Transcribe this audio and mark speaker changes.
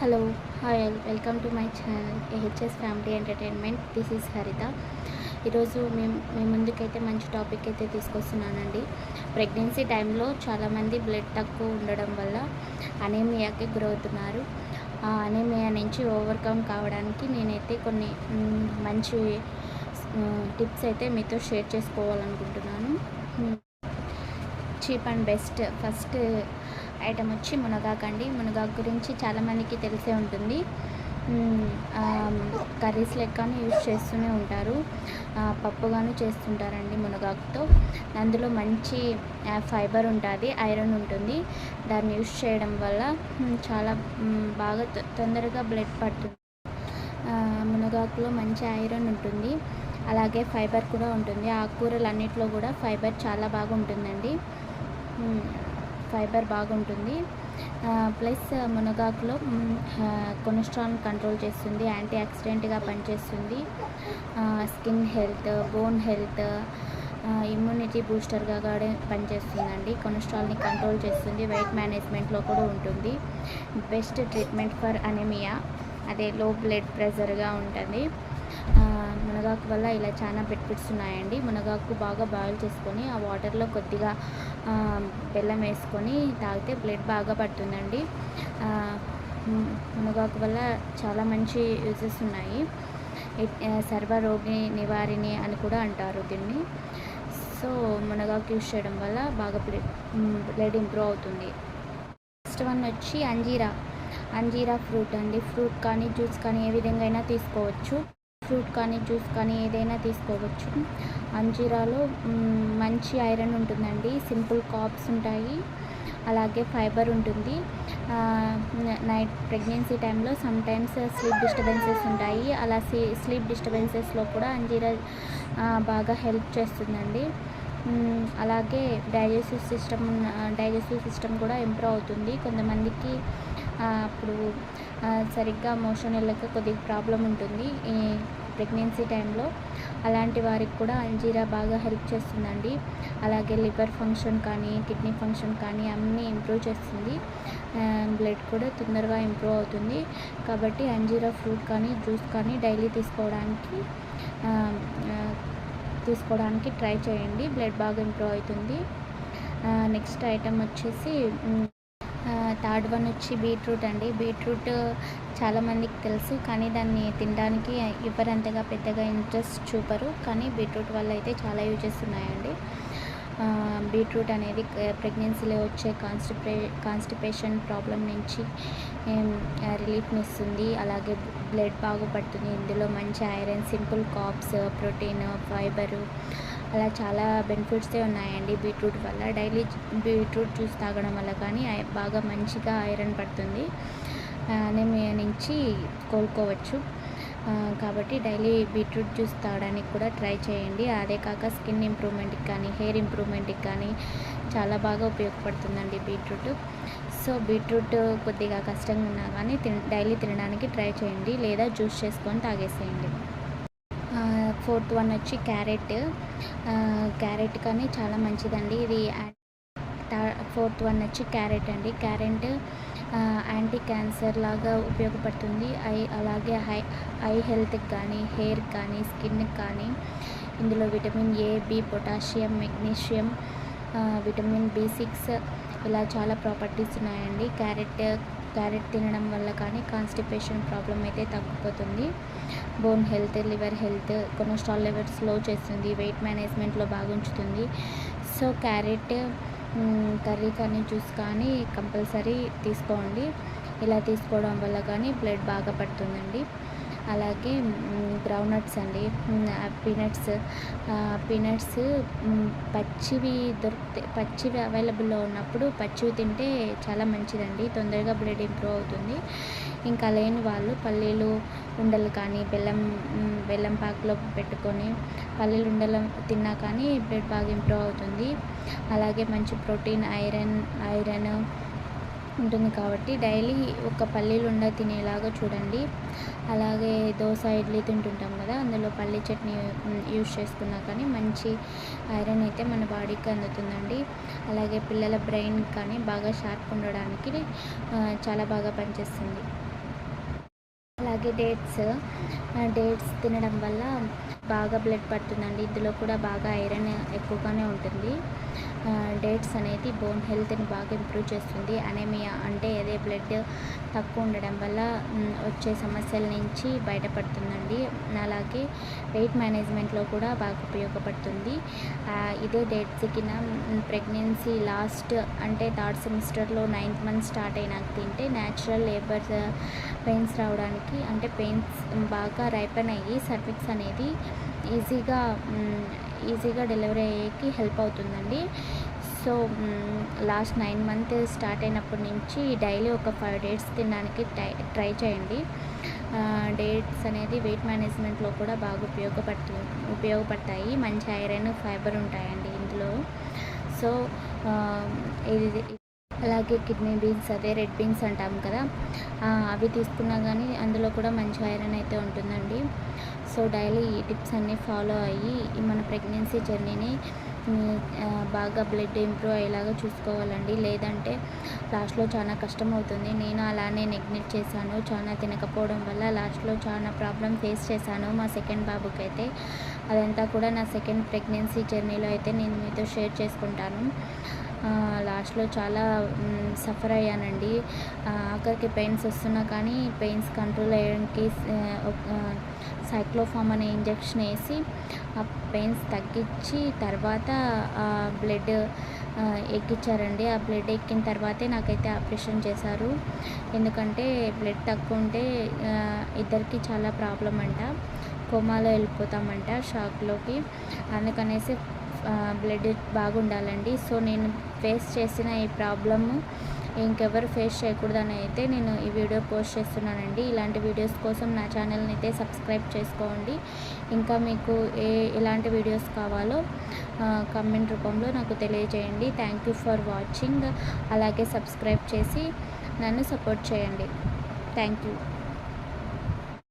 Speaker 1: Hello hi welcome to my channel A H S family entertainment this is Haritha ఈరోజు మేము మీ ముందుకైతే మంచి topic అయితే తీసుకొస్తున్నానండి. ప్రెగ్నెన్సీ టైంలో చాలామంది బ్లడ్ తక్కువ ఉండడం వల్ల అనేమియాకి గురవుతున్నారు. ఆ అనేమియా నుంచి ఓవర్కమ్ కావడానికి నేనైతే కొన్ని మంచి టిప్స్ అయితే మీతో షేర్ చేసుకోవాలనుకుంటున్నాను. Cheap and best first item వచ్చి మునగాకండి మునగాకు గురించి చాలామందికి తెలిసే ఉంటుంది. కర్రీస్ లెక్కను యూజ్ చేస్తూనే ఉంటారు. పప్పుగాను చేస్తుంటారండి మునగాకుతో. అందులో మంచి ఫైబర్ ఉంటుంది ఐరన్ ఉంటుంది. దాన్ని యూజ్ చేయడం వల్ల చాలా బాగా తొ- తొందరగా బ్లడ్ పడుతుంది. మునగాకులో మంచి ఐరన్ ఉంటుంది. అలాగే ఫైబర్ కూడా ఉంటుంది. ఆకుకూరలు అన్నిట్లో కూడా ఫైబర్ చాలా బాగా ఉంటుందండి. ఫైబర్ బాగుంటుంది. ప్లస్ మునగాకులో కొలెస్ట్రాల్ కంట్రోల్ చేస్తుంది యాంటీ ఆక్సిడెంట్గా పనిచేస్తుంది. Skin health bone health immunity బూస్టర్గా కూడా పనిచేస్తుందండి. కొలెస్ట్రాల్ని కంట్రోల్ చేస్తుంది వెయిట్ మేనేజ్మెంట్లో కూడా ఉంటుంది. బెస్ట్ ట్రీట్మెంట్ ఫర్ అనేమియా అదే లో బ్లడ్ ప్రెషర్గా ఉంటుంది. మునగాకు వల్ల ఇలా చాలా బెనిఫిట్స్ ఉన్నాయండి. మునగాకు బాగా బాయిల్ చేసుకొని ఆ వాటర్లో కొద్దిగా బెల్లం వేసుకొని తాగితే బ్లడ్ బాగా పడుతుందండి. మునగాకు వల్ల చాలా మంచి యూజెస్ ఉన్నాయి. సర్వరోగి నివారిణి అని కూడా అంటారు దీన్ని. సో మునగాకు యూజ్ చేయడం వల్ల బాగా బ్లడ్ బ్లడ్ ఇంప్రూవ్ అవుతుంది. నెక్స్ట్ వన్ వచ్చి అంజీరా. అంజీరా ఫ్రూట్ అండి. ఫ్రూట్ కానీ జ్యూస్ కానీ ఏ విధంగా అయినా తీసుకోవచ్చు. ఫ్రూట్ కానీ జ్యూస్ కానీ ఏదైనా తీసుకోవచ్చు. అంజీరాలో మంచి ఐరన్ ఉంటుందండి. సింపుల్ కాప్స్ ఉంటాయి. అలాగే ఫైబర్ ఉంటుంది. నైట్ ప్రెగ్నెన్సీ టైంలో సమ్ టైమ్స్ స్లీప్ డిస్టర్బెన్సెస్ ఉంటాయి. అలా స్లీప్ డిస్టర్బెన్సెస్లో కూడా అంజీరా బాగా హెల్ప్ చేస్తుందండి. అలాగే డైజెస్టివ్ సిస్టమ్ డైజెస్టివ్ సిస్టమ్ కూడా ఇంప్రూవ్ అవుతుంది. కొంతమందికి అప్పుడు సరిగ్గా మోషన్ వెళ్ళక కొద్దిగా ప్రాబ్లం ఉంటుంది ఈ ప్రెగ్నెన్సీ టైంలో. అలాంటి వారికి కూడా అంజీరా బాగా హెల్ప్ చేస్తుందండి. అలాగే లివర్ ఫంక్షన్ కానీ కిడ్నీ ఫంక్షన్ కానీ అన్నీ ఇంప్రూవ్ చేస్తుంది. బ్లడ్ కూడా తొందరగా ఇంప్రూవ్ అవుతుంది. కాబట్టి అంజీరా ఫ్రూట్ కానీ జ్యూస్ కానీ డైలీ తీసుకోవడానికి తీసుకోవడానికి ట్రై చేయండి. బ్లడ్ బాగా ఇంప్రూవ్ అవుతుంది. నెక్స్ట్ ఐటమ్ వచ్చేసి థర్డ్ వన్ వచ్చి బీట్రూట్ అండి. బీట్రూట్ చాలామందికి తెలుసు కానీ దాన్ని తినడానికి ఎవరంతగా పెద్దగా ఇంట్రెస్ట్ చూపరు కానీ బీట్రూట్ వల్ల అయితే చాలా యూజెస్ ఉన్నాయండి బీట్రూట్ అనేది ప్రెగ్నెన్సీలో వచ్చే కాన్స్టిపే కాన్స్టిపేషన్ ప్రాబ్లం నుంచి రిలీఫ్ని ఇస్తుంది అలాగే బ్లడ్ బాగుపడుతుంది. ఇందులో మంచి iron simple caps protein fibre అలా చాలా బెనిఫిట్సే ఉన్నాయండి బీట్రూట్ వల్ల. డైలీ బీట్రూట్ జ్యూస్ తాగడం వల్ల కానీ బాగా మంచిగా ఐరన్ పడుతుంది. అనేమియా నుంచి కోలుకోవచ్చు. కాబట్టి డైలీ బీట్రూట్ జ్యూస్ తాగడానికి కూడా ట్రై చేయండి. అదే కాక స్కిన్ ఇంప్రూవ్మెంట్కి కానీ హెయిర్ ఇంప్రూవ్మెంట్కి కానీ చాలా బాగా ఉపయోగపడుతుందండి బీట్రూట్. సో బీట్రూట్ కొద్దిగా కష్టంగా ఉన్నా కానీ తిన డైలీ తినడానికి ట్రై చేయండి. లేదా జ్యూస్ చేసుకొని తాగేసేయండి. ఫోర్త్ వన్ వచ్చి క్యారెట్. క్యారెట్ కానీ చాలా మంచిదండి. ఇది ఫోర్త్ వన్ వచ్చి క్యారెట్ అండి. క్యారెట్ యాంటీ క్యాన్సర్ లాగా ఉపయోగపడుతుంది. ఐ అలాగే హై ఐ హెల్త్కి కానీ హెయిర్ కానీ స్కిన్కి కానీ ఇందులో vitamin A B potassium magnesium vitamin B six ఇలా చాలా ప్రాపర్టీస్ ఉన్నాయండి. క్యారెట్ క్యారెట్ తినడం వల్ల కానీ కాన్స్టిపేషన్ ప్రాబ్లం అయితే తగ్గిపోతుంది. Bone health liver health cholesterol level slow చేస్తుంది. వెయిట్ మేనేజ్మెంట్లో బాగా ఉంచుతుంది. సో క్యారెట్ కర్రీ కానీ జ్యూస్ కానీ కంపల్సరీ తీసుకోండి. ఇలా తీసుకోవడం వల్ల కానీ బ్లడ్ బాగా పడుతుందండి. అలాగే గ్రౌండ్ నట్స్ అండి. పీనట్స్ పీనట్స్ పచ్చివి దొరికితే పచ్చివి అవైలబుల్లో ఉన్నప్పుడు పచ్చివి తింటే చాలా మంచిదండి. తొందరగా బ్లడ్ ఇంప్రూవ్ అవుతుంది. ఇంకా లేని వాళ్ళు పల్లీలు ఉండలు కానీ బెల్లం బెల్లం పాకులో పెట్టుకొని పల్లీలు ఉండలు తిన్నా కానీ బ్లడ్ బాగా ఇంప్రూవ్ అవుతుంది. అలాగే మంచి ప్రోటీన్ ఐరన్ ఐరన్ ఉంటుంది కాబట్టి డైలీ ఒక పల్లీలు ఉండ తినేలాగా చూడండి. అలాగే దోశ ఇడ్లీ తింటుంటాం కదా అందులో పల్లీ చట్నీ యూస్ చేసుకున్నా కానీ మంచి ఐరన్ అయితే మన బాడీకి అందుతుందండి. అలాగే పిల్లల బ్రెయిన్ కానీ బాగా షార్ప్ ఉండడానికి చాలా బాగా పనిచేస్తుంది. అలాగే డేట్స్ డేట్స్ తినడం వల్ల బాగా బ్లడ్ పడుతుందండి. ఇందులో కూడా బాగా ఐరన్ ఎక్కువగానే ఉంటుంది. డేట్స్ అనేది బోన్ హెల్త్ని బాగా ఇంప్రూవ్ చేస్తుంది. అనేమియా అంటే అదే బ్లడ్ తక్కువ ఉండడం వల్ల వచ్చే సమస్యల నుంచి బయటపడుతుందండి. అలాగే వెయిట్ మేనేజ్మెంట్లో కూడా బాగా ఉపయోగపడుతుంది. ఇదే డేట్స్ కింద ప్రెగ్నెన్సీ లాస్ట్ అంటే థర్డ్ సెమిస్టర్లో నైన్త్ మంత్ స్టార్ట్ అయినాక తింటే న్యాచురల్ లేబర్ పెయిన్స్ రావడానికి అంటే పెయిన్స్ బాగా రైపన్ అయ్యి సర్విక్స్ అనేది ఈజీగా ఈజీగా డెలివరీ అయ్యేకి హెల్ప్ అవుతుందండి. So last nine month start అయినప్పటి నుంచి డైలీ ఒక ఫైవ్ డేట్స్ తినడానికి ట్రై ట్రై చేయండి. డేట్స్ అనేది వెయిట్ మేనేజ్మెంట్లో కూడా బాగా ఉపయోగపడుతు ఉపయోగపడతాయి. మంచి ఐరన్ ఫైబర్ ఉంటాయండి ఇందులో. సో ఇది అలాగే కిడ్నీ బీన్స్ అదే రెడ్ బీన్స్ అంటాం కదా అవి తీసుకున్నా కానీ అందులో కూడా మంచి ఐరన్ అయితే ఉంటుందండి. సో డైలీ ఈ టిప్స్ అన్నీ ఫాలో అయ్యి మన ప్రెగ్నెన్సీ జర్నీని బాగా బ్లడ్ ఇంప్రూవ్ అయ్యేలాగా చూసుకోవాలండి. లేదంటే లాస్ట్లో చాలా కష్టం అవుతుంది నేను అలానే నెగ్నెట్ చేశాను చాలా తినకపోవడం వల్ల లాస్ట్లో చాలా ప్రాబ్లం ఫేస్ చేశాను మా సెకండ్ బాబుకి అయితే అదంతా కూడా నా సెకండ్ ప్రెగ్నెన్సీ జర్నీలో అయితే నేను మీతో షేర్ చేసుకుంటాను. లాస్ట్లో చాలా సఫర్ అయ్యానండి. ఆఖరికి పెయిన్స్ వస్తున్నా కానీ పెయిన్స్ కంట్రోల్ అయ్యడానికి సైక్లోఫామ్ అనే ఇంజెక్షన్ వేసి ఆ పెయిన్స్ తగ్గించి తర్వాత ఆ బ్లడ్ ఎక్కించారండి ఆ బ్లడ్ ఎక్కిన తర్వాతే నాకైతే ఆపరేషన్ చేశారు. ఎందుకంటే బ్లడ్ తక్కువ ఉంటే ఇద్దరికి చాలా ప్రాబ్లం అంట. కోమాలో వెళ్ళిపోతామంట షాక్లోకి. అందుకనేసి బ్లడ్ బాగుండాలండి. సో నేను ఫేస్ చేసిన ఈ ప్రాబ్లము ఇంకెవరు ఫేస్ చేయకూడదని అయితే నేను ఈ వీడియో పోస్ట్ చేస్తున్నానండి. ఇలాంటి వీడియోస్ కోసం నా ఛానల్ని అయితే సబ్స్క్రైబ్ చేసుకోండి. ఇంకా మీకు ఏ ఎలాంటి వీడియోస్ కావాలో కమెంట్ రూపంలో నాకు తెలియజేయండి. థ్యాంక్ యూ ఫర్ వాచింగ్ అలాగే సబ్స్క్రైబ్ చేసి నన్ను సపోర్ట్ చేయండి. Thank you